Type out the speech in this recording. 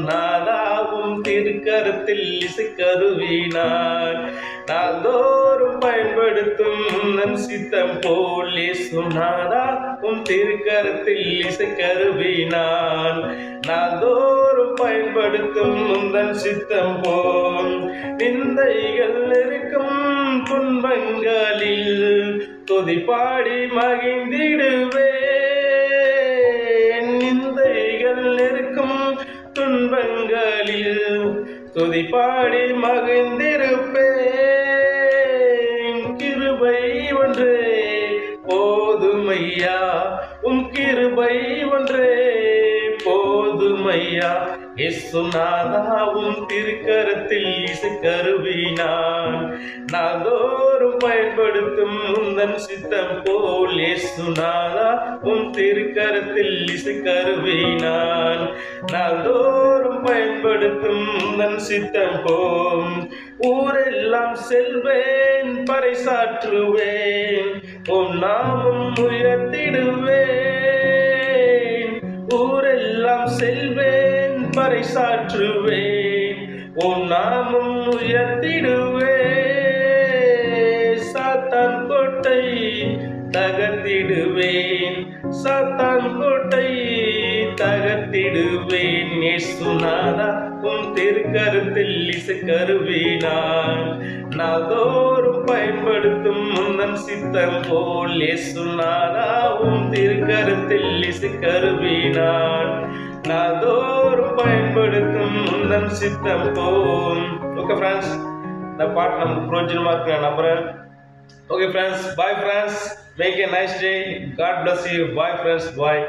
நாதாவும் திருக்கருத்தில் இசுக்கருவினார். நாள்தோறும் பயன்படுத்தும் உந்தன் சித்தம் போலே சொன்னாதா உம் திருக்கரத்தில் இசைக்கருவினான் நாள்தோறும் பயன்படுத்தும் உந்தன் சித்தம் போல் நிந்தைகள் இருக்கும் துன்பங்களில் துதி பாடி துன்பங்களில் துதி பாடி மகிழ்ந்திருப்பேன். கிருபை ஒன்றே போதுமையா உம் கிருபை ஒன்றே போதுமையா எசுநாதாவும் திருக்கரத்தில் இசு கருவினான் நாதோறும் பயன்படுத்தும் முந்தன் சித்தம் போல் எசுநாதா உன் திருக்கரத்தில் இசு கருவினான் பயன்படுத்தும் உந்தன் சித்தம் போம். ஊரெல்லாம் செல்வேன் பறைசாற்றுவேன். உன் நாமம் உயர்த்திடுவேன். ஊரெல்லாம் செல்வேன் பறைசாற்றுவேன். உன் நாமம் உயர்த்திடுவேன். சாத்தான் கோட்டை தகர்த்திடுவேன். சாத்தான் கோட்டை தகர்த்திடுவேன் இயேசுநாதா உன் திருக்கருத்தில் இசை கருவினான் நாதோறும் பயன்படுத்தும் முந்தன் சித்தம் போல் இயேசுநாதா உன் திருக்கருத்தில் இசை கருவினான் நாதோறும் பயன்படுத்தும் முந்தன் சித்தம் போல். ஓகே ஃப்ரெண்ட்ஸ் இந்த பாட்டு நமக்கு பிரயோஜனமாக இருக்கு நான் நம்புறேன் okay friends bye friends make a nice day God bless you bye friends bye